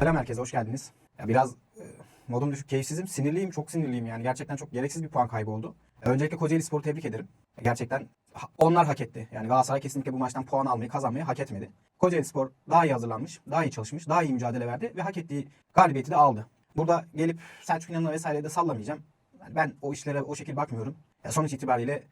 Selam herkese, hoş geldiniz. Ya biraz e, modum düşük, keyifsizim, sinirliyim, çok sinirliyim yani. Gerçekten çok gereksiz bir puan kaybı oldu. E, Öncelikle Kocaeli Spor'u tebrik ederim. E, Gerçekten onlar hak etti. Yani Galatasaray kesinlikle bu maçtan puan almayı, kazanmayı hak etmedi. Kocaeli Spor daha iyi hazırlanmış, daha iyi çalışmış, daha iyi mücadele verdi ve hak ettiği galibiyeti de aldı. Burada gelip Selçuk İnan'la vesaire de sallamayacağım. Yani ben o işlere o şekilde bakmıyorum. Ya sonuç itibariyle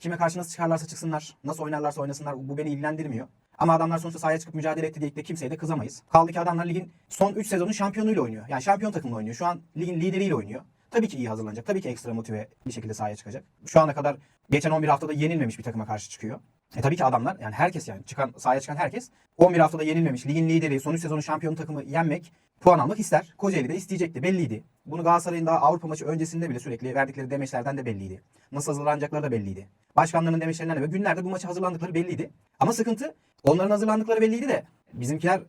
kime karşı nasıl çıkarlarsa çıksınlar, nasıl oynarlarsa oynasınlar bu beni ilgilendirmiyor. Ama adamlar sonuçta sahaya çıkıp mücadele etti diye de kimseye de kızamayız. Kaldı ki adamlar ligin son 3 sezonun şampiyonuyla oynuyor. Yani şampiyon takımla oynuyor. Şu an ligin lideriyle oynuyor. Tabii ki iyi hazırlanacak. Tabii ki ekstra motive bir şekilde sahaya çıkacak. Şu ana kadar geçen 11 haftada yenilmemiş bir takıma karşı çıkıyor. E tabii ki adamlar yani herkes yani çıkan sahaya çıkan herkes 11 haftada yenilmemiş ligin lideri son 3 sezonun şampiyonu takımı yenmek puan almak ister. Kocaeli de isteyecekti belliydi. Bunu Galatasaray'ın daha Avrupa maçı öncesinde bile sürekli verdikleri demeçlerden de belliydi. Nasıl hazırlanacakları da belliydi. Başkanlarının demeçlerinden de ve günlerde bu maça hazırlandıkları belliydi. Ama sıkıntı onların hazırlandıkları belliydi de bizimkiler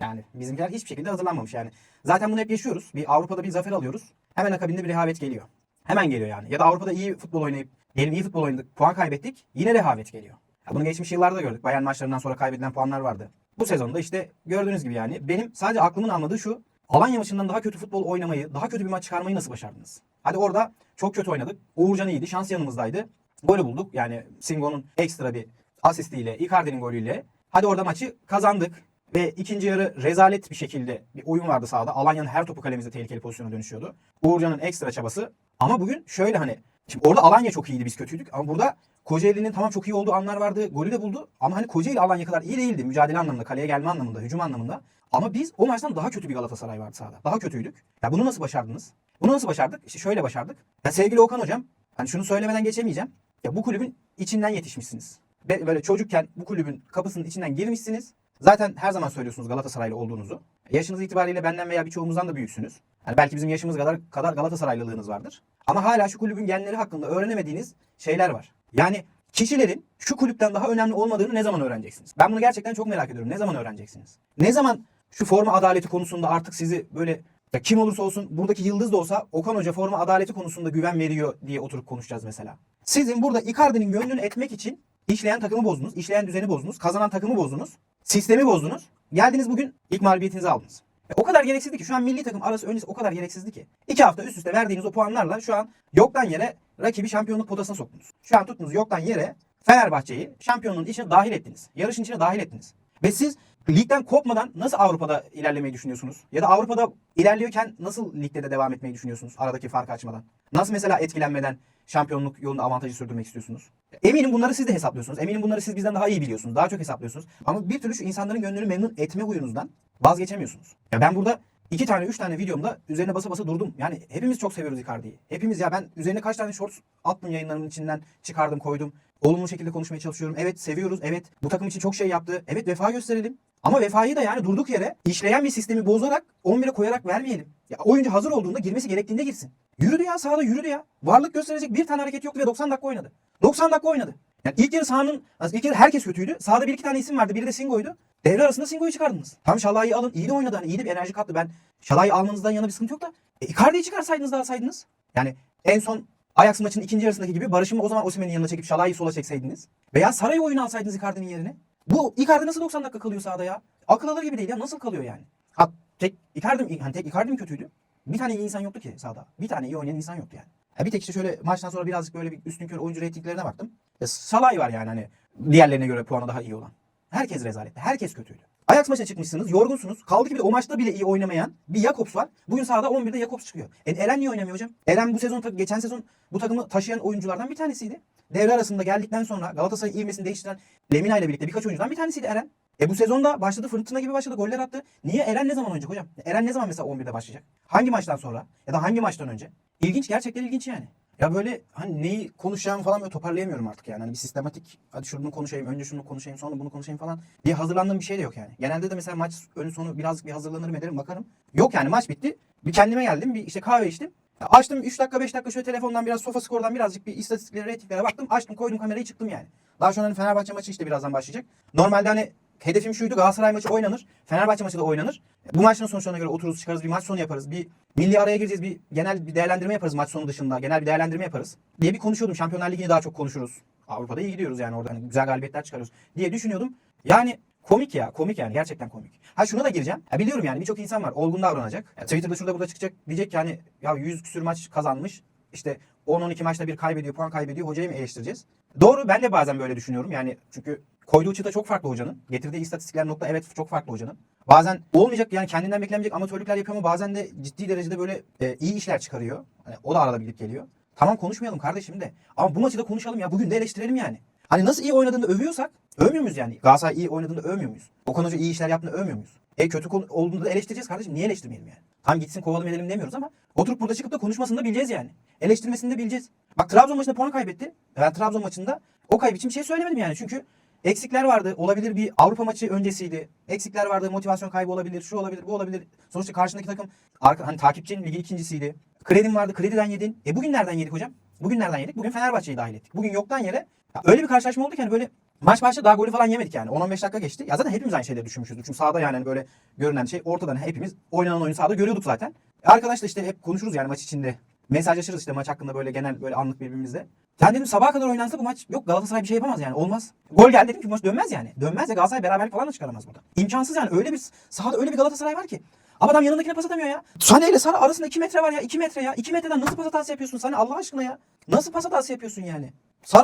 yani bizimkiler hiçbir şekilde hazırlanmamış yani. Zaten bunu hep yaşıyoruz. Bir Avrupa'da bir zafer alıyoruz. Hemen akabinde bir rehavet geliyor. Hemen geliyor yani. Ya da Avrupa'da iyi futbol oynayıp diyelim iyi futbol oynadık, puan kaybettik. Yine rehavet geliyor. Ya bunu geçmiş yıllarda gördük. Bayern maçlarından sonra kaybedilen puanlar vardı. Bu sezonda işte gördüğünüz gibi yani benim sadece aklımın almadığı şu. Alanya maçından daha kötü futbol oynamayı, daha kötü bir maç çıkarmayı nasıl başardınız? Hadi orada çok kötü oynadık. Uğurcan iyiydi, şans yanımızdaydı. Golü bulduk. Yani Singo'nun ekstra bir asistiyle, Icardi'nin golüyle. Hadi orada maçı kazandık. Ve ikinci yarı rezalet bir şekilde bir oyun vardı sahada. Alanya'nın her topu kalemizde tehlikeli pozisyona dönüşüyordu. Uğurcan'ın ekstra çabası. Ama bugün şöyle hani Şimdi orada Alanya çok iyiydi biz kötüydük ama burada Kocaeli'nin tamam çok iyi olduğu anlar vardı. Golü de buldu. Ama hani Kocaeli Alanya kadar iyi değildi. Mücadele anlamında, kaleye gelme anlamında, hücum anlamında. Ama biz o maçtan daha kötü bir Galatasaray vardı sahada. Daha kötüydük. Ya bunu nasıl başardınız? Bunu nasıl başardık? İşte şöyle başardık. Ya sevgili Okan hocam, hani şunu söylemeden geçemeyeceğim. Ya bu kulübün içinden yetişmişsiniz. Böyle çocukken bu kulübün kapısının içinden girmişsiniz. Zaten her zaman söylüyorsunuz Galatasaraylı olduğunuzu. Yaşınız itibariyle benden veya birçoğumuzdan da büyüksünüz. Yani belki bizim yaşımız kadar kadar Galatasaraylılığınız vardır. Ama hala şu kulübün genleri hakkında öğrenemediğiniz şeyler var. Yani kişilerin şu kulüpten daha önemli olmadığını ne zaman öğreneceksiniz? Ben bunu gerçekten çok merak ediyorum. Ne zaman öğreneceksiniz? Ne zaman şu forma adaleti konusunda artık sizi böyle ya kim olursa olsun buradaki yıldız da olsa Okan Hoca forma adaleti konusunda güven veriyor diye oturup konuşacağız mesela. Sizin burada Icardi'nin gönlünü etmek için işleyen takımı bozdunuz, işleyen düzeni bozdunuz, kazanan takımı bozdunuz, sistemi bozdunuz. Geldiniz bugün ilk mağlubiyetinizi aldınız. E, O kadar gereksizdi ki şu an milli takım arası öncesi o kadar gereksizdi ki. İki hafta üst üste verdiğiniz o puanlarla şu an yoktan yere rakibi şampiyonluk potasına soktunuz. Şu an tuttunuz yoktan yere Fenerbahçe'yi şampiyonluğun içine dahil ettiniz. Yarışın içine dahil ettiniz. Ve siz ligden kopmadan nasıl Avrupa'da ilerlemeyi düşünüyorsunuz? Ya da Avrupa'da ilerliyorken nasıl ligde de devam etmeyi düşünüyorsunuz? Aradaki farkı açmadan. Nasıl mesela etkilenmeden şampiyonluk yolunda avantajı sürdürmek istiyorsunuz? Eminim bunları siz de hesaplıyorsunuz. Eminim bunları siz bizden daha iyi biliyorsunuz. Daha çok hesaplıyorsunuz. Ama bir türlü şu insanların gönlünü memnun etme huyunuzdan vazgeçemiyorsunuz. Ya ben burada iki tane, üç tane videomda üzerine basa basa durdum. Yani hepimiz çok seviyoruz Icardi'yi. Hepimiz ya ben üzerine kaç tane shorts attım yayınlarımın içinden çıkardım koydum. Olumlu şekilde konuşmaya çalışıyorum. Evet seviyoruz. Evet bu takım için çok şey yaptı. Evet vefa gösterelim. Ama vefayı da yani durduk yere işleyen bir sistemi bozarak 11'e koyarak vermeyelim. Ya oyuncu hazır olduğunda girmesi gerektiğinde girsin. Yürüdü ya sahada yürüdü ya. Varlık gösterecek bir tane hareket yoktu ve 90 dakika oynadı. 90 dakika oynadı. Yani ilk yarı sahanın ilk yarı herkes kötüydü. Sahada bir iki tane isim vardı. Biri de Singo'ydu. Devre arasında Singo'yu çıkardınız. Tam Şalai'yi alın. iyi de oynadı. Hani iyi de bir enerji kattı. Ben Şalai'yi almanızdan yana bir sıkıntı yok da. E, Icardi'yi çıkarsaydınız daha alsaydınız. Yani en son Ajax maçının ikinci yarısındaki gibi Barış'ımı o zaman Osimhen'in yanına çekip Şalai'yi sola çekseydiniz. Veya Saray'ı oyuna alsaydınız Icardi'nin yerine. Bu Icardi nasıl 90 dakika kalıyor sahada ya? Akıl alır gibi değil ya. Nasıl kalıyor yani? Ha, tek Icardi hani tek Icardi mi kötüydü? Bir tane iyi insan yoktu ki sahada. Bir tane iyi oynayan insan yoktu yani. Ha, bir tek işte şöyle maçtan sonra birazcık böyle bir üstünkör oyuncu reytinglerine baktım. Ya, Salay var yani hani diğerlerine göre puanı daha iyi olan. Herkes rezaletti. Herkes kötüydü. Ajax maçına çıkmışsınız, yorgunsunuz. Kaldı ki bir de o maçta bile iyi oynamayan bir Jakobs var. Bugün sahada 11'de Jakobs çıkıyor. E, Eren niye oynamıyor hocam? Eren bu sezon, geçen sezon bu takımı taşıyan oyunculardan bir tanesiydi. Devre arasında geldikten sonra Galatasaray ivmesini değiştiren Lemina ile birlikte birkaç oyuncudan bir tanesiydi Eren. E bu sezonda başladı fırtına gibi başladı goller attı. Niye Eren ne zaman oynayacak hocam? Eren ne zaman mesela 11'de başlayacak? Hangi maçtan sonra? Ya da hangi maçtan önce? İlginç gerçekten ilginç yani. Ya böyle hani neyi konuşacağımı falan böyle toparlayamıyorum artık yani. Hani bir sistematik hadi şunu konuşayım, önce şunu konuşayım, sonra bunu konuşayım falan diye hazırlandığım bir şey de yok yani. Genelde de mesela maç önü sonu birazcık bir hazırlanırım ederim bakarım. Yok yani maç bitti. Bir kendime geldim, bir işte kahve içtim. Açtım 3 dakika 5 dakika şöyle telefondan biraz sofa skordan birazcık bir istatistiklere, reytinglere baktım. Açtım koydum kamerayı çıktım yani. Daha sonra hani Fenerbahçe maçı işte birazdan başlayacak. Normalde hani hedefim şuydu Galatasaray maçı oynanır. Fenerbahçe maçı da oynanır. Bu maçın sonuçlarına göre otururuz çıkarız bir maç sonu yaparız. Bir milli araya gireceğiz bir genel bir değerlendirme yaparız maç sonu dışında. Genel bir değerlendirme yaparız. Diye bir konuşuyordum. Şampiyonlar Ligi'ni daha çok konuşuruz. Avrupa'da iyi gidiyoruz yani orada hani güzel galibiyetler çıkarıyoruz diye düşünüyordum. Yani Komik ya komik yani gerçekten komik. Ha şuna da gireceğim. Ya biliyorum yani birçok insan var olgun davranacak. Ya Twitter'da şurada burada çıkacak diyecek ki hani ya 100 küsür maç kazanmış. İşte 10-12 maçta bir kaybediyor puan kaybediyor hocayı mı eleştireceğiz? Doğru ben de bazen böyle düşünüyorum yani çünkü koyduğu çıta çok farklı hocanın. Getirdiği istatistikler nokta evet çok farklı hocanın. Bazen olmayacak yani kendinden beklenmeyecek amatörlükler yapıyor ama bazen de ciddi derecede böyle e, iyi işler çıkarıyor. Hani o da arada bilip geliyor. Tamam konuşmayalım kardeşim de. Ama bu maçı da konuşalım ya. Bugün de eleştirelim yani. Hani nasıl iyi oynadığında övüyorsak övmüyor muyuz yani? Galatasaray iyi oynadığında övmüyor muyuz? Okan Hoca iyi işler yaptığında övmüyor muyuz? E kötü olduğunda da eleştireceğiz kardeşim. Niye eleştirmeyelim yani? Tam gitsin kovalım edelim demiyoruz ama oturup burada çıkıp da konuşmasını da bileceğiz yani. Eleştirmesini de bileceğiz. Bak Trabzon maçında puan kaybetti. Ben Trabzon maçında o kayıp için bir şey söylemedim yani. Çünkü eksikler vardı. Olabilir bir Avrupa maçı öncesiydi. Eksikler vardı. Motivasyon kaybı olabilir. Şu olabilir, bu olabilir. Sonuçta karşındaki takım arka, hani takipçinin ligi ikincisiydi. Kredin vardı. Krediden yedin. E bugün nereden yedik hocam? Bugün nereden yedik? Bugün Fenerbahçe'yi dahil ettik. Bugün yoktan yere ya öyle bir karşılaşma oldu ki hani böyle maç başta daha golü falan yemedik yani. 10-15 dakika geçti. Ya zaten hepimiz aynı şeyleri düşünmüşüzdür. Çünkü sahada yani hani böyle görünen şey ortadan hepimiz oynanan oyunu sahada görüyorduk zaten. Arkadaşlar işte hep konuşuruz yani maç içinde. Mesajlaşırız işte maç hakkında böyle genel böyle anlık birbirimizle. Yani dedim sabaha kadar oynansa bu maç yok Galatasaray bir şey yapamaz yani olmaz. Gol geldi dedim ki bu maç dönmez yani. Dönmez ya Galatasaray beraberlik falan da çıkaramaz burada. İmkansız yani öyle bir sahada öyle bir Galatasaray var ki. Ama adam yanındakine pas atamıyor ya. Sane ile Sara arasında 2 metre var ya 2 metre ya. 2 metreden nasıl pas hatası yapıyorsun Sane Allah aşkına ya. Nasıl pas hatası yapıyorsun yani?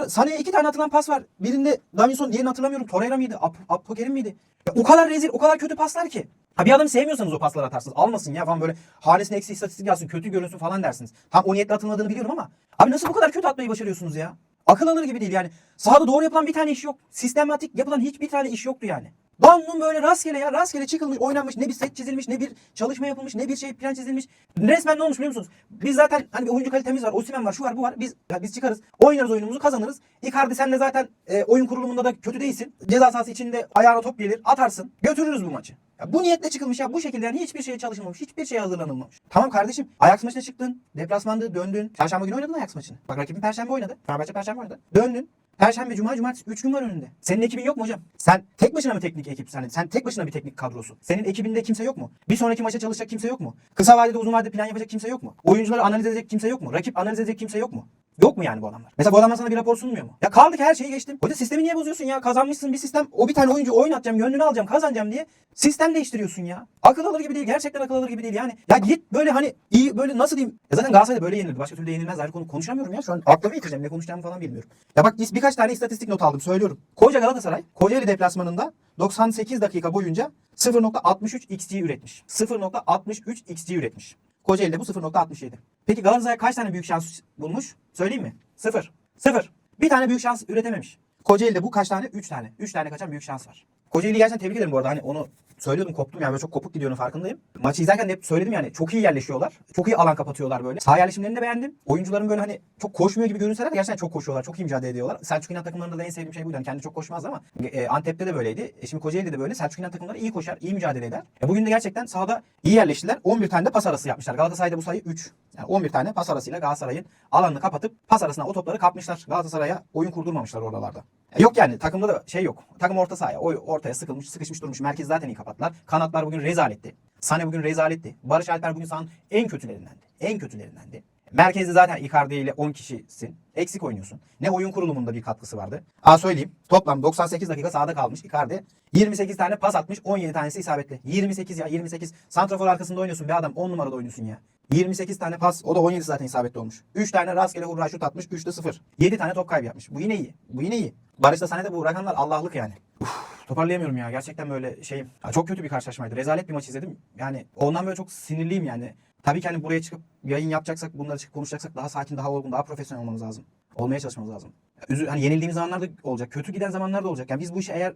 Sane'ye iki tane atılan pas var. Birinde Davinson diğerini hatırlamıyorum. Torreira mıydı? Abdülkerim miydi? Ya o kadar rezil, o kadar kötü paslar ki. Ha bir adamı sevmiyorsanız o pasları atarsınız. Almasın ya falan böyle hanesine eksi istatistik yazsın, kötü görünsün falan dersiniz. Tam o niyetle atılmadığını biliyorum ama abi nasıl bu kadar kötü atmayı başarıyorsunuz ya? Akıl alır gibi değil yani. Sahada doğru yapılan bir tane iş yok. Sistematik yapılan hiçbir tane iş yoktu yani. Banlum böyle rastgele ya rastgele çıkılmış oynanmış ne bir set çizilmiş ne bir çalışma yapılmış ne bir şey plan çizilmiş. Resmen ne olmuş biliyor musunuz? Biz zaten hani bir oyuncu kalitemiz var Osimhen var şu var bu var biz ya biz çıkarız oynarız oyunumuzu kazanırız. Icardi sen de zaten e, oyun kurulumunda da kötü değilsin. Ceza sahası içinde ayağına top gelir atarsın götürürüz bu maçı. Ya bu niyetle çıkılmış ya bu şekilde yani hiçbir şeye çalışılmamış hiçbir şeye hazırlanılmamış. Tamam kardeşim Ajax maçına çıktın deplasmanda döndün. Çarşamba günü oynadın Ajax maçını. Bak rakibin perşembe oynadı. Fenerbahçe perşembe oynadı. Döndün. Perşembe, Cuma, Cumartesi 3 gün var önünde. Senin ekibin yok mu hocam? Sen tek başına mı teknik ekip? Sen, sen tek başına bir teknik kadrosun. Senin ekibinde kimse yok mu? Bir sonraki maça çalışacak kimse yok mu? Kısa vadede uzun vadede plan yapacak kimse yok mu? Oyuncuları analiz edecek kimse yok mu? Rakip analiz edecek kimse yok mu? Yok mu yani bu adamlar? Mesela bu adamlar sana bir rapor sunmuyor mu? Ya kaldık her şeyi geçtim. Hoca sistemi niye bozuyorsun ya? Kazanmışsın bir sistem. O bir tane oyuncu oynatacağım, gönlünü alacağım, kazanacağım diye sistem değiştiriyorsun ya. Akıl alır gibi değil. Gerçekten akıl alır gibi değil yani. Ya git böyle hani iyi böyle nasıl diyeyim? Ya zaten Galatasaray'da böyle yenildi. Başka türlü yenilmez. Ayrı konu konuşamıyorum ya. Şu an aklımı yitireceğim. Ne konuşacağımı falan bilmiyorum. Ya bak birkaç tane istatistik not aldım. Söylüyorum. Koca Galatasaray Kocaeli deplasmanında 98 dakika boyunca 0.63 XG üretmiş. 0.63 XG üretmiş. Kocaeli'de bu 0.67. Peki Galatasaray kaç tane büyük şans bulmuş? Söyleyeyim mi? Sıfır. Sıfır. Bir tane büyük şans üretememiş. Kocaeli'de bu kaç tane? 3 tane. 3 tane kaçan büyük şans var. Kocaeli'yi gerçekten tebrik ederim bu arada. Hani onu söylüyordum koptum yani böyle çok kopuk gidiyorum farkındayım. Maçı izlerken de hep söyledim yani çok iyi yerleşiyorlar. Çok iyi alan kapatıyorlar böyle. Sağ yerleşimlerini de beğendim. Oyuncuların böyle hani çok koşmuyor gibi görünseler de gerçekten çok koşuyorlar. Çok iyi mücadele ediyorlar. Selçuk İnan takımlarında da en sevdiğim şey buydu. Yani kendi çok koşmaz ama e, Antep'te de böyleydi. E, şimdi Kocaeli'de de böyle. Selçuk İnan takımları iyi koşar, iyi mücadele eder. E, bugün de gerçekten sahada iyi yerleştiler. 11 tane de pas arası yapmışlar. Galatasaray'da bu sayı 3. Yani 11 tane pas arasıyla Galatasaray'ın alanını kapatıp pas arasına o topları kapmışlar. Galatasaray'a oyun kurdurmamışlar oralarda. Yok yani takımda da şey yok. Takım orta sahaya. O ortaya sıkılmış, sıkışmış durmuş. Merkez zaten iyi kapattılar. Kanatlar bugün rezaletti. Sane bugün rezaletti. Barış Alper bugün sahanın en kötülerindendi. En kötülerindendi. Merkezde zaten Icardi ile 10 kişisin. Eksik oynuyorsun. Ne oyun kurulumunda bir katkısı vardı. Aa söyleyeyim. Toplam 98 dakika sahada kalmış Icardi. 28 tane pas atmış. 17 tanesi isabetli. 28 ya 28. Santrafor arkasında oynuyorsun bir adam. 10 numarada oynuyorsun ya. 28 tane pas. O da 17 zaten isabetli olmuş. 3 tane rastgele hurra şut atmış. 3'te 0. 7 tane top kaybı yapmış. Bu yine iyi. Bu yine iyi. Barış'ta Sane'de bu rakamlar Allah'lık yani. Uf, toparlayamıyorum ya. Gerçekten böyle şeyim. Ya çok kötü bir karşılaşmaydı. Rezalet bir maç izledim. Yani ondan böyle çok sinirliyim yani. Tabii ki hani buraya çıkıp yayın yapacaksak, bunları çıkıp konuşacaksak daha sakin, daha olgun, daha profesyonel olmamız lazım. Olmaya çalışmamız lazım. Üzü, hani yenildiğimiz zamanlarda olacak. Kötü giden zamanlarda olacak. Yani biz bu işi eğer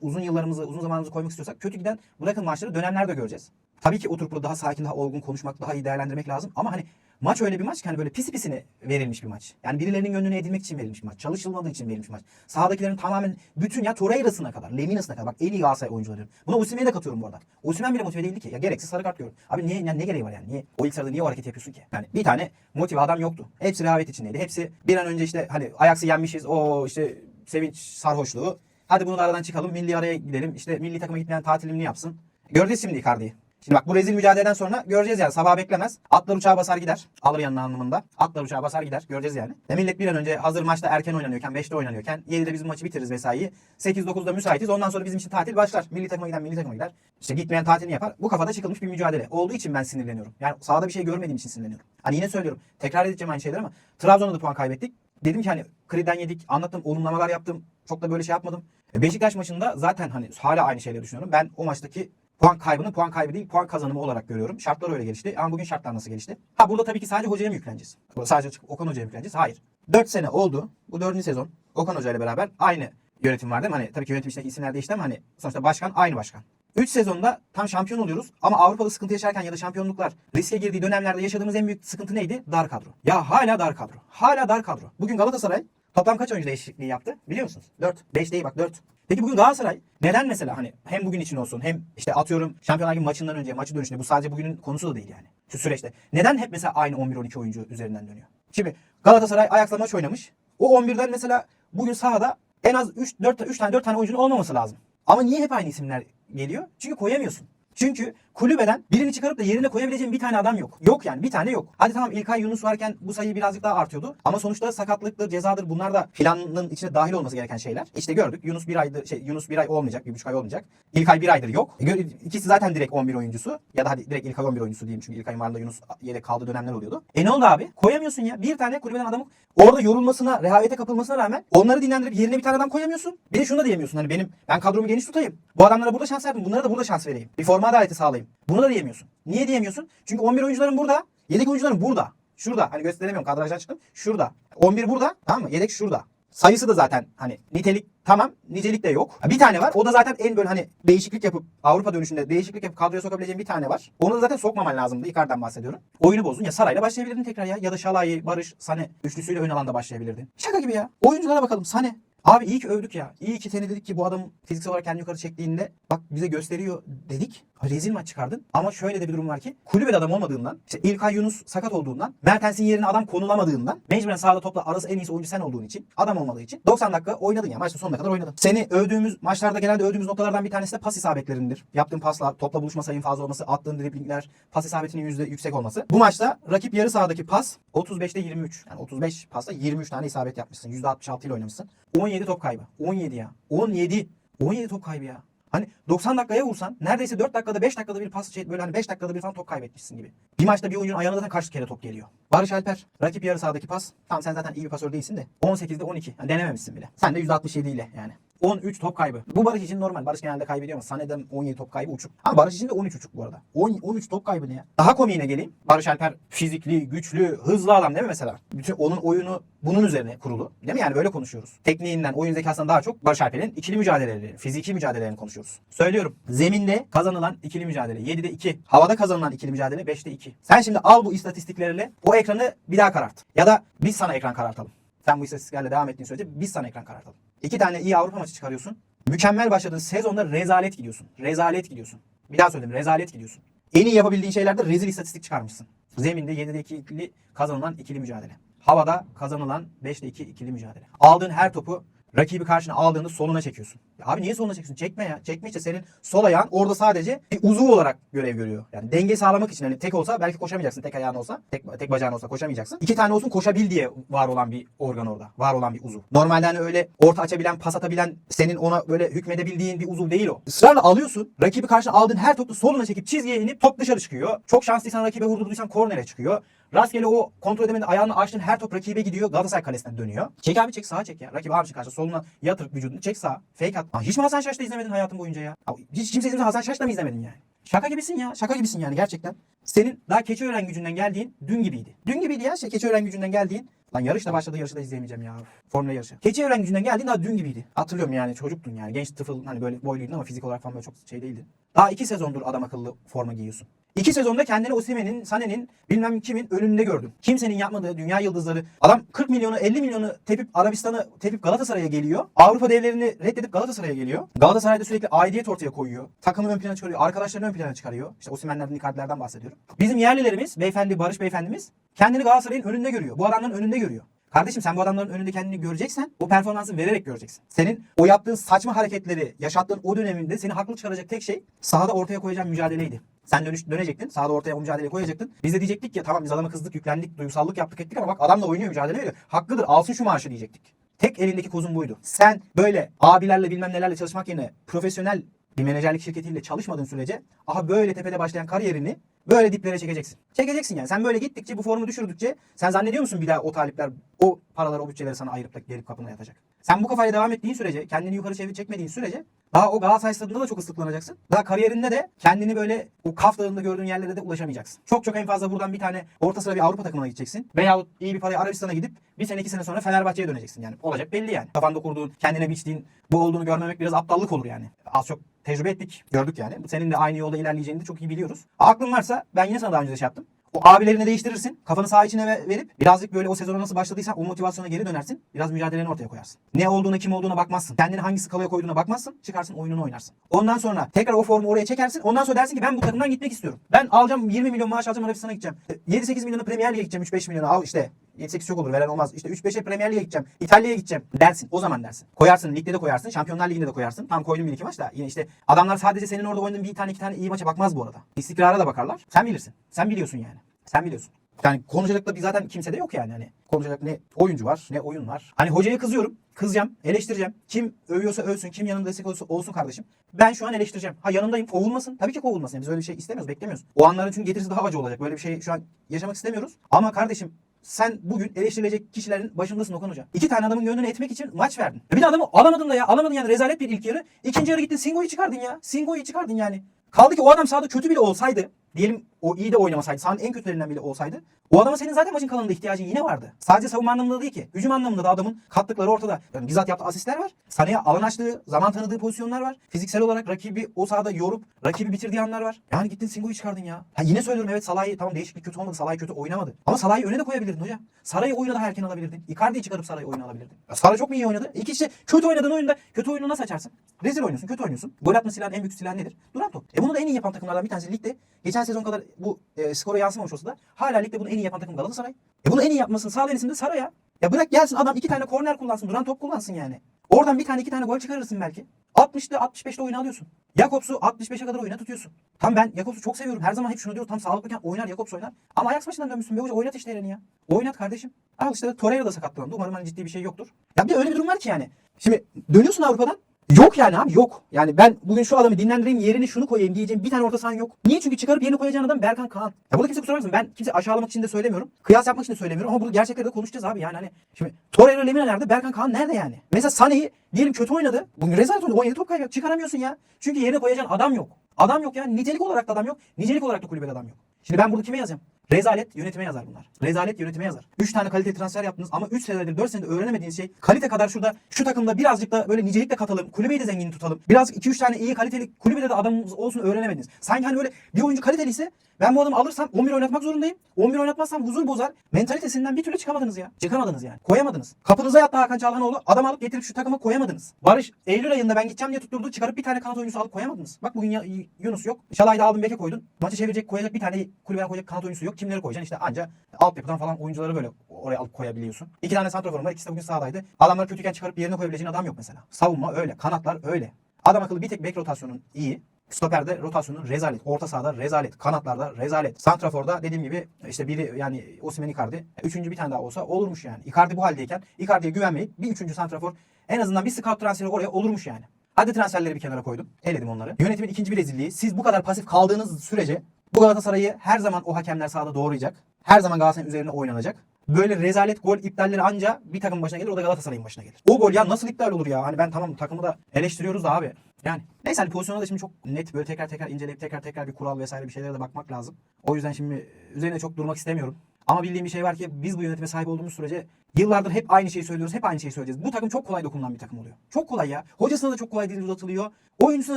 uzun yıllarımızı, uzun zamanımızı koymak istiyorsak kötü giden bırakın maçları dönemlerde göreceğiz. Tabii ki oturup daha sakin, daha olgun konuşmak, daha iyi değerlendirmek lazım. Ama hani maç öyle bir maç ki hani böyle pisi pisine verilmiş bir maç. Yani birilerinin gönlüne edilmek için verilmiş bir maç. Çalışılmadığı için verilmiş bir maç. Sahadakilerin tamamen bütün ya Torreira'sına kadar, Lemina'sına kadar. Bak en iyi Galatasaray oyuncuları. Buna Osimhen'e de katıyorum bu arada. Osimhen bile motive değildi ki. Ya gereksiz sarı kart gördü. Abi niye, yani ne gereği var yani? Niye? O ilk sırada niye o hareket yapıyorsun ki? Yani bir tane motive adam yoktu. Hepsi rehavet içindeydi. Hepsi bir an önce işte hani Ajax'ı yenmişiz. O işte sevinç sarhoşluğu. Hadi bunu da aradan çıkalım. Milli araya gidelim. İşte milli takıma gitmeyen tatilimini yapsın. Gördünüz şimdi Icardi'yi. Şimdi bak bu rezil mücadeleden sonra göreceğiz yani sabah beklemez. Atlar uçağa basar gider. Alır yanına anlamında. Atlar uçağa basar gider. Göreceğiz yani. Ve millet bir an önce hazır maçta erken oynanıyorken 5'te oynanıyorken 7'de biz maçı bitiririz mesaiyi. 8-9'da müsaitiz. Ondan sonra bizim için tatil başlar. Milli takıma giden milli takıma gider. İşte gitmeyen tatilini yapar. Bu kafada çıkılmış bir mücadele. Olduğu için ben sinirleniyorum. Yani sahada bir şey görmediğim için sinirleniyorum. Hani yine söylüyorum. Tekrar edeceğim aynı şeyler ama Trabzon'da da puan kaybettik. Dedim ki hani Kriden yedik. Anlattım. Olumlamalar yaptım. Çok da böyle şey yapmadım. E, Beşiktaş maçında zaten hani hala aynı şeyleri düşünüyorum. Ben o maçtaki puan kaybını puan kaybı değil puan kazanımı olarak görüyorum. Şartlar öyle gelişti. Ama bugün şartlar nasıl gelişti? Ha burada tabii ki sadece hocaya mı yükleneceğiz? Sadece Okan Hoca'ya mı yükleneceğiz? Hayır. 4 sene oldu. Bu 4. sezon. Okan Hoca ile beraber aynı yönetim var değil mi? Hani tabii ki yönetim içindeki isimler değişti ama hani sonuçta başkan aynı başkan. 3 sezonda tam şampiyon oluyoruz ama Avrupa'da sıkıntı yaşarken ya da şampiyonluklar riske girdiği dönemlerde yaşadığımız en büyük sıkıntı neydi? Dar kadro. Ya hala dar kadro. Hala dar kadro. Bugün Galatasaray toplam kaç oyuncu değişikliği yaptı? Biliyor musunuz? 4. 5 değil bak 4. Peki bugün Galatasaray neden mesela hani hem bugün için olsun hem işte atıyorum Şampiyonlar Ligi maçından önce maçı dönüşünde bu sadece bugünün konusu da değil yani. Şu süreçte. Neden hep mesela aynı 11-12 oyuncu üzerinden dönüyor? Şimdi Galatasaray Ajax'la maç oynamış. O 11'den mesela bugün sahada en az 3 4 3 tane 4 tane oyuncunun olmaması lazım. Ama niye hep aynı isimler geliyor? Çünkü koyamıyorsun. Çünkü kulübeden birini çıkarıp da yerine koyabileceğin bir tane adam yok. Yok yani bir tane yok. Hadi tamam İlkay Yunus varken bu sayı birazcık daha artıyordu. Ama sonuçta sakatlıktır, cezadır bunlar da planın içine dahil olması gereken şeyler. İşte gördük Yunus bir aydır şey Yunus bir ay olmayacak, bir buçuk ay olmayacak. İlkay bir aydır yok. E, İkisi zaten direkt 11 oyuncusu. Ya da hadi direkt İlkay 11 oyuncusu diyeyim çünkü İlkay'ın varında Yunus yedek kaldığı dönemler oluyordu. E ne oldu abi? Koyamıyorsun ya. Bir tane kulübeden adamı orada yorulmasına, rehavete kapılmasına rağmen onları dinlendirip yerine bir tane adam koyamıyorsun. Bir de şunu da diyemiyorsun. Hani benim ben kadromu geniş tutayım. Bu adamlara burada şans verdim. Bunlara da burada şans vereyim. Bir forma adaleti sağlayayım. Bunu da diyemiyorsun. Niye diyemiyorsun? Çünkü 11 oyuncuların burada. Yedek oyuncuların burada. Şurada. Hani gösteremiyorum. Kadrajdan çıktım. Şurada. 11 burada. Tamam mı? Yedek şurada. Sayısı da zaten hani nitelik tamam nicelik de yok. Bir tane var. O da zaten en böyle hani değişiklik yapıp Avrupa dönüşünde değişiklik yapıp kadroya sokabileceğin bir tane var. Onu da zaten sokmaman lazımdı. Icardi'den bahsediyorum. Oyunu bozdun. Ya Saray'la başlayabilirdin tekrar ya. Ya da Şalay, Barış, Sane üçlüsüyle ön alanda başlayabilirdin. Şaka gibi ya. Oyunculara bakalım. Sane. Abi iyi ki övdük ya. İyi ki seni dedik ki bu adam fiziksel olarak kendini yukarı çektiğinde bak bize gösteriyor dedik. Rezil maç çıkardın. Ama şöyle de bir durum var ki kulübede adam olmadığından, işte İlkay Yunus sakat olduğundan, Mertens'in yerine adam konulamadığından, mecburen sahada topla arası en iyisi oyuncu sen olduğun için, adam olmadığı için 90 dakika oynadın ya. Maçın sonuna kadar oynadın. Seni övdüğümüz maçlarda genelde övdüğümüz noktalardan bir tanesi de pas isabetlerindir. Yaptığın paslar, topla buluşma sayın fazla olması, attığın driblingler, pas isabetinin yüzde yüksek olması. Bu maçta rakip yarı sahadaki pas 35'te 23. Yani 35 pasta 23 tane isabet yapmışsın. %66 ile oynamışsın. 17 top kaybı. 17 ya. 17. 17 top kaybı ya. Hani 90 dakikaya vursan neredeyse 4 dakikada 5 dakikada bir pas şey böyle hani 5 dakikada bir falan top kaybetmişsin gibi. Bir maçta bir oyuncunun ayağına zaten kaç kere top geliyor. Barış Alper rakip yarı sahadaki pas. Tamam sen zaten iyi bir pasör değilsin de 18'de 12. Yani denememişsin bile. Sen de %67 ile yani. 13 top kaybı. Bu Barış için normal. Barış genelde kaybediyor ama Sané'den 17 top kaybı uçuk. Ama Barış için de 13 uçuk bu arada. 10, 13 top kaybı ne ya? Daha komiğine geleyim. Barış Alper fizikli, güçlü, hızlı adam değil mi mesela? Bütün onun oyunu bunun üzerine kurulu. Değil mi yani böyle konuşuyoruz. Tekniğinden, oyun zekasından daha çok Barış Alper'in ikili mücadeleleri, fiziki mücadelelerini konuşuyoruz. Söylüyorum. Zeminde kazanılan ikili mücadele 7'de 2. Havada kazanılan ikili mücadele 5'te 2. Sen şimdi al bu istatistiklerle o ekranı bir daha karart. Ya da biz sana ekran karartalım. Sen bu istatistiklerle devam ettiğin sürece biz sana ekran karartalım. İki tane iyi Avrupa maçı çıkarıyorsun. Mükemmel başladığın sezonda rezalet gidiyorsun. Rezalet gidiyorsun. Bir daha söyleyeyim rezalet gidiyorsun. En iyi yapabildiğin şeylerde rezil istatistik çıkarmışsın. Zeminde 7'de 2 ikili kazanılan ikili mücadele. Havada kazanılan 5'te 2 ikili mücadele. Aldığın her topu rakibi karşına aldığında soluna çekiyorsun. Ya abi niye soluna çekiyorsun? Çekme ya. Çekme senin sol ayağın orada sadece bir uzuv olarak görev görüyor. Yani denge sağlamak için hani tek olsa belki koşamayacaksın. Tek ayağın olsa, tek, tek bacağın olsa koşamayacaksın. İki tane olsun koşabil diye var olan bir organ orada. Var olan bir uzuv. Normalde hani öyle orta açabilen, pas atabilen, senin ona böyle hükmedebildiğin bir uzuv değil o. Israrla alıyorsun. Rakibi karşına aldığın her topu soluna çekip çizgiye inip top dışarı çıkıyor. Çok şanslıysan rakibe vurdurduysan kornere çıkıyor. Rastgele o kontrol edemeden ayağını açtın her top rakibe gidiyor. Galatasaray kalesine dönüyor. Çek abi çek sağa çek ya. Rakip abi karşı soluna yatırıp vücudunu çek sağa. Fake at. Aa, hiç mi Hasan Şaş'ta izlemedin hayatın boyunca ya? Abi, hiç kimse izlemedi Hasan Şaş'ta mı izlemedin yani? Şaka gibisin ya. Şaka gibisin yani gerçekten. Senin daha Keçiören gücünden geldiğin dün gibiydi. Dün gibiydi ya. Şey, Keçiören gücünden geldiğin. Lan yarışla başladı yarışı da izleyemeyeceğim ya. Formula yarışı. Keçiören gücünden geldiğin daha dün gibiydi. Hatırlıyorum yani çocuktun yani. Genç tıfıl hani böyle boyluydun ama fizik olarak falan böyle çok şey değildin. Daha iki sezondur adam akıllı forma giyiyorsun. İki sezonda kendini Osimhen'in, Sané'nin bilmem kimin önünde gördüm. Kimsenin yapmadığı dünya yıldızları. Adam 40 milyonu 50 milyonu tepip Arabistan'ı tepip Galatasaray'a geliyor. Avrupa devlerini reddedip Galatasaray'a geliyor. Galatasaray'da sürekli aidiyet ortaya koyuyor. Takımı ön plana çıkarıyor. Arkadaşlarını ön plana çıkarıyor. İşte Osimhen'lerden, Icardi'lerden bahsediyorum. Bizim yerlilerimiz, beyefendi Barış beyefendimiz kendini Galatasaray'ın önünde görüyor. Bu adamların önünde görüyor. Kardeşim sen bu adamların önünde kendini göreceksen o performansı vererek göreceksin. Senin o yaptığın saçma hareketleri yaşattığın o döneminde seni haklı çıkaracak tek şey sahada ortaya koyacağın mücadeleydi. Sen dönüş, dönecektin. Sahada ortaya o mücadeleyi koyacaktın. Biz de diyecektik ki tamam biz adama kızdık, yüklendik, duygusallık yaptık ettik ama bak adam da oynuyor mücadele veriyor. Haklıdır alsın şu maaşı diyecektik. Tek elindeki kozun buydu. Sen böyle abilerle bilmem nelerle çalışmak yerine profesyonel bir menajerlik şirketiyle çalışmadığın sürece aha böyle tepede başlayan kariyerini böyle diplere çekeceksin. Çekeceksin yani. Sen böyle gittikçe bu formu düşürdükçe sen zannediyor musun bir daha o talipler o paraları o bütçeleri sana ayırıp da gelip kapına yatacak. Sen bu kafayla devam ettiğin sürece kendini yukarı çevir çekmediğin sürece daha o Galatasaray stadında da çok ıslıklanacaksın. Daha kariyerinde de kendini böyle o kaf dağında gördüğün yerlere de ulaşamayacaksın. Çok çok en fazla buradan bir tane orta sıra bir Avrupa takımına gideceksin. Veyahut iyi bir paraya Arabistan'a gidip bir sene iki sene sonra Fenerbahçe'ye döneceksin yani. Olacak belli yani. Kafanda kurduğun, kendine biçtiğin bu olduğunu görmemek biraz aptallık olur yani. Az çok tecrübe ettik, gördük yani. Senin de aynı yolda ilerleyeceğini de çok iyi biliyoruz. Aklın varsa ben yine sana daha önce de şey yaptım. O abilerini değiştirirsin. Kafanı saha içine ve- verip birazcık böyle o sezona nasıl başladıysan o motivasyona geri dönersin. Biraz mücadeleni ortaya koyarsın. Ne olduğuna kim olduğuna bakmazsın. Kendini hangi skalaya koyduğuna bakmazsın. Çıkarsın oyununu oynarsın. Ondan sonra tekrar o formu oraya çekersin. Ondan sonra dersin ki ben bu takımdan gitmek istiyorum. Ben alacağım 20 milyon maaş alacağım Arabistan'a gideceğim. 7-8 milyona Premier Lig'e gideceğim. 3-5 milyona al işte. 7-8 çok olur veren olmaz. İşte 3-5'e Premier Lig'e gideceğim. İtalya'ya gideceğim dersin. O zaman dersin. Koyarsın. Ligde de koyarsın. Şampiyonlar Ligi'nde de koyarsın. Tam koydum bir iki maç da. Yine işte adamlar sadece senin orada oynadığın bir tane iki tane iyi maça bakmaz bu arada. İstikrara da bakarlar. Sen bilirsin. Sen biliyorsun yani. Sen biliyorsun. Yani konuşacak da bir zaten kimse de yok yani. Hani konuşacak ne oyuncu var ne oyun var. Hani hocaya kızıyorum. Kızacağım. Eleştireceğim. Kim övüyorsa övsün. Kim yanımda destek olsun, olsun kardeşim. Ben şu an eleştireceğim. Ha yanındayım. Kovulmasın. Tabii ki kovulmasın. Biz öyle bir şey istemiyoruz. Beklemiyoruz. O anların çünkü getirisi daha acı olacak. Böyle bir şey şu an yaşamak istemiyoruz. Ama kardeşim sen bugün eleştirilecek kişilerin başındasın Okan Hoca. İki tane adamın gönlünü etmek için maç verdin. Bir de adamı alamadın da ya. Alamadın yani rezalet bir ilk yarı. İkinci yarı gittin Singo'yu çıkardın ya. Singo'yu çıkardın yani. Kaldı ki o adam sahada kötü bile olsaydı diyelim o iyi de oynamasaydı, sahanın en kötülerinden bile olsaydı o adama senin zaten maçın kalanında ihtiyacın yine vardı. Sadece savunma anlamında değil ki. Hücum anlamında da adamın kattıkları ortada. Yani bizzat yaptığı asistler var. Sanaya alan açtığı, zaman tanıdığı pozisyonlar var. Fiziksel olarak rakibi o sahada yorup rakibi bitirdiği anlar var. Yani gittin Singo'yu çıkardın ya. Ha yine söylüyorum evet Salah'ı tamam değişiklik kötü olmadı. Salah'ı kötü oynamadı. Ama Salah'ı öne de koyabilirdin hocam. Saray'ı oyuna daha erken alabilirdin. Icardi'yi çıkarıp Saray'ı oyuna alabilirdin. Ya Saray çok mu iyi oynadı? İki işte kötü oynadığın oyunda kötü oyunu nasıl açarsın? Rezil oynuyorsun, kötü oynuyorsun. Gol atma silahın en büyük silah nedir? Duran top. E bunu da en iyi yapan takımlardan bir tanesi ligde. Geçen sezon kadar bu e, skora yansımamış olsa da hala ligde bunu en iyi yapan takım Galatasaray. E bunu en iyi yapmasını sağlayan isim de Saray ya. Bırak gelsin adam iki tane korner kullansın, duran top kullansın yani. Oradan bir tane iki tane gol çıkarırsın belki. 60'ta 65'te oyunu alıyorsun. Jakobs'u 65'e kadar oyuna tutuyorsun. Tam ben Jakobs'u çok seviyorum. Her zaman hep şunu diyorum. Tam sağlıklıken oynar Jakobs oynar. Ama Ajax maçından dönmüşsün be hoca. Oynat işte elini ya. Oynat kardeşim. Al işte Torreira da sakatlandı. Umarım hani ciddi bir şey yoktur. Ya bir de öyle bir durum var ki yani. Şimdi dönüyorsun Avrupa'dan. Yok yani abi yok. Yani ben bugün şu adamı dinlendireyim yerine şunu koyayım diyeceğim bir tane orta sahan yok. Niye? Çünkü çıkarıp yerine koyacağın adam Berkan Kaan. Ya burada kimse kusura bakmasın. Ben kimse aşağılamak için de söylemiyorum. Kıyas yapmak için de söylemiyorum ama burada gerçekleri de konuşacağız abi. Yani hani şimdi Torreira Lemina nerede? Berkan Kaan nerede yani? Mesela Sané'yi diyelim kötü oynadı. Bugün rezalet oynadı. 17 top kaybı çıkaramıyorsun ya. Çünkü yerine koyacağın adam yok. Adam yok ya. Nitelik olarak da adam yok. Nicelik olarak da kulübede adam yok. Şimdi ben burada kime yazacağım? Rezalet yönetime yazar bunlar. Rezalet yönetime yazar. 3 tane kalite transfer yaptınız ama 3 senedir 4 senedir öğrenemediğiniz şey kalite kadar şurada şu takımda birazcık da böyle nicelik de katalım. Kulübeyi de zengin tutalım. Biraz 2-3 tane iyi kaliteli kulübede de adamımız olsun öğrenemediniz. Sanki hani böyle bir oyuncu kaliteliyse ben bu adamı alırsam 11 oynatmak zorundayım. 11 oynatmazsam huzur bozar. Mentalitesinden bir türlü çıkamadınız ya. Çıkamadınız yani. Koyamadınız. Kapınıza yattı Hakan Çalhanoğlu. Adam alıp getirip şu takıma koyamadınız. Barış Eylül ayında ben gideceğim diye tutturdu. Çıkarıp bir tane kanat oyuncusu alıp koyamadınız. Bak bugün ya, Yunus yok. Şalay'da aldın beke koydun. Maçı çevirecek koyacak bir tane kulübeye koyacak kanat oyuncusu yok. Kimleri koyacaksın? İşte anca altyapıdan falan oyuncuları böyle oraya alıp koyabiliyorsun. İki tane santraforum var. İkisi de bugün sahadaydı. Adamlar kötüyken çıkarıp yerine koyabileceğin adam yok mesela. Savunma öyle. Kanatlar öyle. Adam akıllı bir tek bek rotasyonun iyi. Stoperde rotasyonun rezalet. Orta sahada rezalet. Kanatlarda rezalet. Santrafor'da dediğim gibi işte biri yani Osimhen Icardi. Üçüncü bir tane daha olsa olurmuş yani. Icardi bu haldeyken Icardi'ye güvenmeyip bir üçüncü santrafor en azından bir scout transferi oraya olurmuş yani. Hadi transferleri bir kenara koydum. Eledim onları. Yönetimin ikinci bir rezilliği. Siz bu kadar pasif kaldığınız sürece bu Galatasaray'ı her zaman o hakemler sahada doğrayacak. Her zaman Galatasaray'ın üzerine oynanacak. Böyle rezalet gol iptalleri anca bir takım başına gelir o da Galatasaray'ın başına gelir. O gol ya nasıl iptal olur ya? Hani ben tamam takımı da eleştiriyoruz da abi. Yani neyse hani pozisyona da şimdi çok net böyle tekrar tekrar inceleyip tekrar tekrar bir kural vesaire bir şeylere de bakmak lazım. O yüzden şimdi üzerine çok durmak istemiyorum. Ama bildiğim bir şey var ki biz bu yönetime sahip olduğumuz sürece yıllardır hep aynı şeyi söylüyoruz. Hep aynı şeyi söyleyeceğiz. Bu takım çok kolay dokunulan bir takım oluyor. Çok kolay ya. Hocasına da çok kolay dil uzatılıyor. Oyuncusuna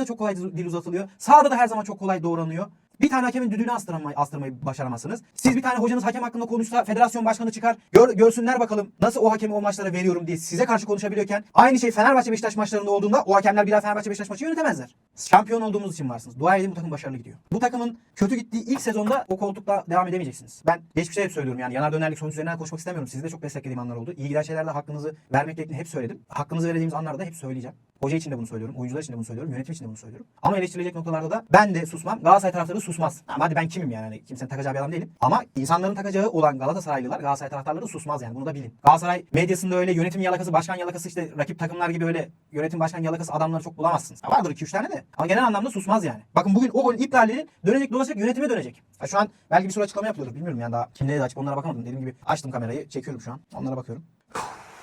da çok kolay dil uzatılıyor. Sahada da her zaman çok kolay doğranıyor. Bir tane hakemin düdüğünü astırmayı, astırmayı başaramazsınız. Siz bir tane hocanız hakem hakkında konuşsa federasyon başkanı çıkar. Gör, görsünler bakalım nasıl o hakemi o maçlara veriyorum diye size karşı konuşabiliyorken aynı şey Fenerbahçe Beşiktaş maçlarında olduğunda o hakemler bir daha Fenerbahçe Beşiktaş maçı yönetemezler. Şampiyon olduğumuz için varsınız. Dua edin bu takım başarılı gidiyor. Bu takımın kötü gittiği ilk sezonda o koltukla devam edemeyeceksiniz. Ben geçmişte hep söylüyorum yani yanar dönerlik sonuç üzerinden konuşmak istemiyorum. Sizi de çok desteklediğim anlar oldu. İyi giden şeylerde hakkınızı vermek gerektiğini hep söyledim. Hakkınızı vereceğimiz anlarda hep söyleyeceğim. Hoca için de bunu söylüyorum. Oyuncular için de bunu söylüyorum. Yönetim için de bunu söylüyorum. Ama eleştirilecek noktalarda da ben de susmam. Galatasaray taraftarı susmaz. Ama hadi ben kimim yani? Hani kimsenin takacağı bir adam değilim. Ama insanların takacağı olan Galatasaraylılar, Galatasaray taraftarları susmaz yani. Bunu da bilin. Galatasaray medyasında öyle yönetim yalakası, başkan yalakası işte rakip takımlar gibi öyle yönetim başkan yalakası adamları çok bulamazsınız. Vardır 2-3 tane de. Ama genel anlamda susmaz yani. Bakın bugün o golün iptalinin dönecek dolaşacak yönetime dönecek. Ya şu an belki bir sürü açıklama yapıyordur. Bilmiyorum yani daha kimlere de açık onlara bakamadım. Dediğim gibi açtım kamerayı çekiyorum şu an. Onlara bakıyorum.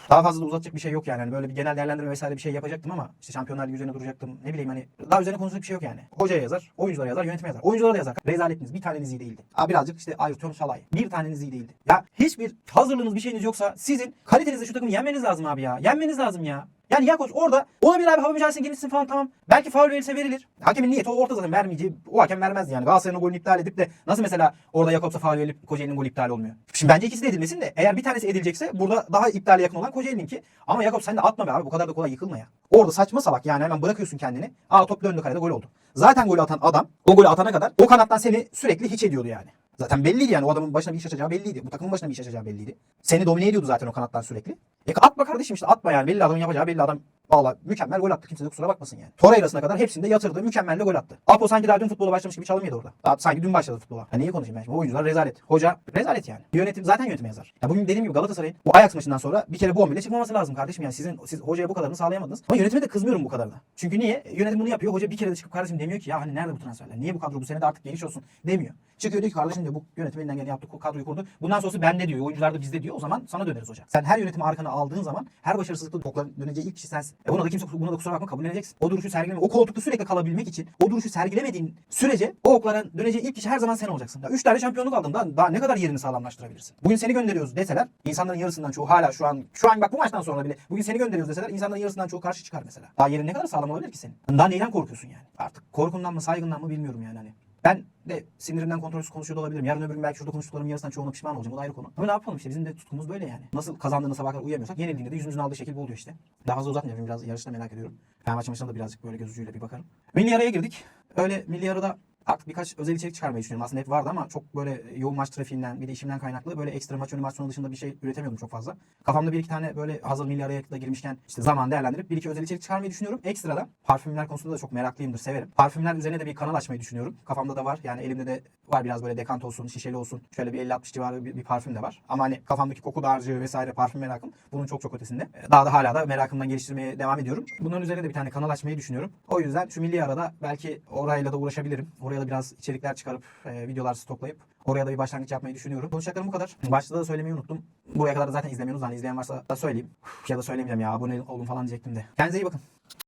Daha fazla da uzatacak bir şey yok yani. Hani böyle bir genel değerlendirme vesaire bir şey yapacaktım ama işte Şampiyonlar Ligi üzerine duracaktım. Ne bileyim hani daha üzerine konuşacak bir şey yok yani. Hocaya yazar, oyunculara yazar, yönetime yazar. Oyunculara da yazar. Rezaletiniz bir taneniz iyi değildi. Aa, birazcık işte ayırtıyorum şalay. Bir taneniz iyi değildi. Ya hiçbir hazırlığınız bir şeyiniz yoksa sizin kalitenizle şu takımı yenmeniz lazım abi ya. Yenmeniz lazım ya. Yani ya koç orada olabilir abi hava mücadelesine girmişsin falan tamam. Belki faul verirse verilir. Hakemin niyeti o orta zaten vermeyeceği. O hakem vermezdi yani. Galatasaray'ın golünü iptal edip de nasıl mesela orada Jakobs'a faul verilip Kocaeli'nin golü iptal olmuyor. Şimdi bence ikisi de edilmesin de eğer bir tanesi edilecekse burada daha iptale yakın olan Kocaeli'ninki. Ama Jakob sen de atma be abi bu kadar da kolay yıkılma ya. Orada saçma salak yani hemen bırakıyorsun kendini. Aa top döndü kalede gol oldu. Zaten golü atan adam o golü atana kadar o kanattan seni sürekli hiç ediyordu yani. Zaten belliydi yani o adamın başına bir iş açacağı belliydi. Bu takımın başına bir iş açacağı belliydi. Seni domine ediyordu zaten o kanattan sürekli. E atma kardeşim işte atma yani. Belli adamın yapacağı belli adam. Valla mükemmel gol attı. Kimse de kusura bakmasın yani. Torreira'sına kadar hepsinde yatırdı. Mükemmel de gol attı. Apo sanki daha dün futbola başlamış gibi çalım yedi orada. Daha sanki dün başladı futbola. Ya niye konuşayım ben şimdi? Oyuncular rezalet. Hoca rezalet yani. Yönetim zaten yönetime yazar. Ya bugün dediğim gibi Galatasaray'ın bu Ajax maçından sonra bir kere bu 11'le çıkmaması lazım kardeşim yani. Sizin siz hocaya bu kadarını sağlayamadınız. Ama yönetime de kızmıyorum bu kadar da. Çünkü niye? Yönetim bunu yapıyor. Hoca bir kere de çıkıp kardeşim demiyor ki ya hani nerede bu transferler? Niye bu kadro bu sene de artık geniş olsun demiyor. Çıkıyor diyor ki kardeşim diyor bu yönetim elinden geleni yaptı kadroyu kurdu. Bundan sonrası bende diyor. Oyuncular da bizde diyor. O zaman sana döneriz hoca. Sen her yönetimi arkana aldığın zaman her başarısızlıkla döneceği ilk kişi sensin. E buna da kimse buna da kusura bakma kabulleneceksin. O duruşu sergileme, o koltukta sürekli kalabilmek için o duruşu sergilemediğin sürece o okların döneceği ilk kişi her zaman sen olacaksın. Ya üç tane şampiyonluk aldın daha, daha ne kadar yerini sağlamlaştırabilirsin? Bugün seni gönderiyoruz deseler insanların yarısından çoğu hala şu an şu an bak bu maçtan sonra bile bugün seni gönderiyoruz deseler insanların yarısından çoğu karşı çıkar mesela. Daha yerin ne kadar sağlam olabilir ki senin? Daha neyden korkuyorsun yani? Artık korkundan mı saygından mı bilmiyorum yani hani. Ben de sinirimden kontrolsüz konuşuyor da olabilirim. Yarın öbür gün belki şurada konuştuklarımın yarısından çoğuna pişman olacağım. O da ayrı konu. Ama ne yapalım işte bizim de tutkumuz böyle yani. Nasıl kazandığını sabah kadar uyuyamıyorsak yenildiğinde de yüzümüzün aldığı şekil bu oluyor işte. Daha fazla uzatmayacağım. Biraz yarışta merak ediyorum. Fenerbahçe maçına da birazcık böyle göz ucuyla bir bakarım. Milli araya girdik. Öyle milli arada artık birkaç özel içerik çıkarmayı düşünüyorum. Aslında hep vardı ama çok böyle yoğun maç trafiğinden bir de işimden kaynaklı böyle ekstra maç sonu dışında bir şey üretemiyordum çok fazla. Kafamda bir iki tane böyle hazır milli araya girmişken işte zaman değerlendirip bir iki özel içerik çıkarmayı düşünüyorum. Ekstradan parfümler konusunda da çok meraklıyımdır, severim. Parfümler üzerine de bir kanal açmayı düşünüyorum. Kafamda da var. Yani elimde de var biraz böyle dekant olsun, şişeli olsun. Şöyle bir 50-60 civarı bir, bir parfüm de var. Ama hani kafamdaki koku dağarcığı vesaire parfüm merakım bunun çok çok ötesinde. Daha da hala da merakımdan geliştirmeye devam ediyorum. Bunların üzerine de bir tane kanal açmayı düşünüyorum. O yüzden şu milli arada belki orayla da uğraşabilirim. Oraya da biraz içerikler çıkarıp e, videolar stoklayıp oraya da bir başlangıç yapmayı düşünüyorum. Konuşacaklarım bu kadar. Başta da söylemeyi unuttum. Buraya kadar da zaten izlemiyorsunuz. Hani izleyen varsa da söyleyeyim. Ya da söylemeyeceğim ya abone olun falan diyecektim de. Kendinize iyi bakın.